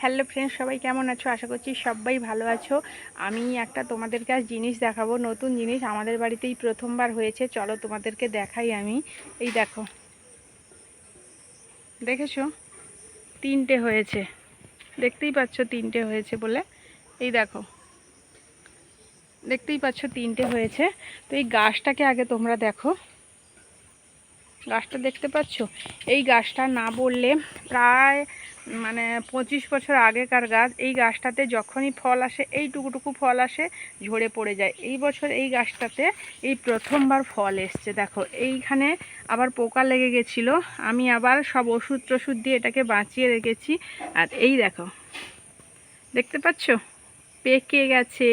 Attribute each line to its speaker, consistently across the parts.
Speaker 1: Hello friends সবাই কেমন আছো? আশা করছি সবাই ভালো আছো। আমি একটা তোমাদের আজ জিনিস দেখাবো, নতুন জিনিস। আমাদের বাড়িতেই প্রথমবার হয়েছে। চলো তোমাদেরকে দেখাই আমি। এই দেখো। দেখেছ? তিনটে হয়েছে। দেখতেই পাচ্ছ তিনটে হয়েছে বলে? এই দেখো। দেখতেই পাচ্ছ তিনটে হয়েছে। তো এই গাছটাকে আগে তোমরা দেখো। গাছটা দেখতে পাচ্ছ? এই গাছটা না বললে প্রায় মানে পঁচিশ বছর আগেকার গাছ। এই গাছটাতে যখনই ফল আসে, এই টুকুটুকু ফল আসে, ঝরে পড়ে যায়। এই বছর এই গাছটাতে এই প্রথমবার ফল এসছে। দেখো, এইখানে আবার পোকা লেগে গেছিল। আমি আবার সব ওষুধ টষুধ দিয়ে এটাকে বাঁচিয়ে রেখেছি। আর এই দেখো, দেখতে পাচ্ছ? পেকে গেছে।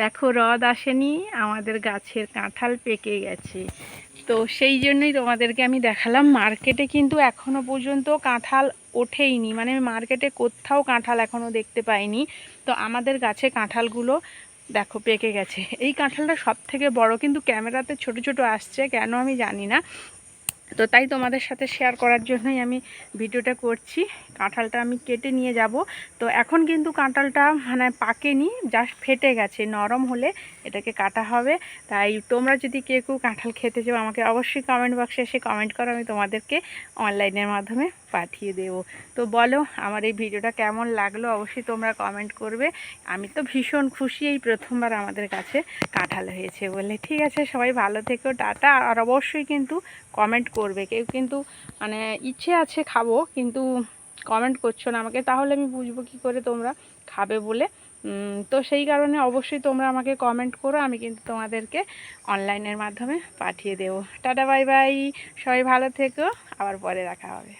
Speaker 1: দেখো রদ আসেনি, আমাদের গাছের কাঁঠাল পেকে গেছে। তো সেই জন্যই তোমাদেরকে আমি দেখালাম, মার্কেটে কিন্তু এখনও পর্যন্ত কাঁঠাল ওঠেইনি। মানে মার্কেটে কোথাও কাঁঠাল এখনও দেখতে পাইনি। তো আমাদের গাছে কাঁঠালগুলো দেখো পেকে গেছে। এই কাঁঠালটা সব থেকে বড়, কিন্তু ক্যামেরাতে ছোট ছোট আসছে, কেন আমি জানি না। তো তাই তোমাদের সাথে শেয়ার করার জন্যই আমি ভিডিওটা করছি। কাঁঠালটা আমি কেটে নিয়ে যাব। তো এখন কিন্তু কাঁঠালটা মানে পাকেনি জাস্ট ফেটে গেছে, নরম হলে এটাকে কাটা হবে। তাই তোমরা যদি কেউ কেউ কাঁঠাল খেতে চাও, আমাকে অবশ্যই কমেন্ট বক্সে এসে কমেন্ট করো, আমি তোমাদেরকে অনলাইনের মাধ্যমে পাঠিয়ে দেবো। তো বলো, আমার এই ভিডিওটা কেমন লাগল? অবশ্যই তোমরা কমেন্ট করবে। আমি তো ভীষণ খুশি এই প্রথমবার আমাদের কাছে কাঁঠাল হয়েছে বলে। ঠিক আছে, সবাই ভালো থেকো, টাটা। আর অবশ্যই কিন্তু কমেন্ট করবে। কেউ কিন্তু মানে ইচ্ছে আছে খাব, কিন্তু কমেন্ট করছ না আমাকে, তাহলে আমি বুঝব কি করে তোমরা খাবে বলে। তো সেই কারণে অবশ্যই তোমরা আমাকে কমেন্ট করো, আমি কিন্তু তোমাদেরকে অনলাইনের মাধ্যমে পাঠিয়ে দেবো। টাটা বাই বাই সবাই ভালো থেকো, আবার পরে দেখা হবে।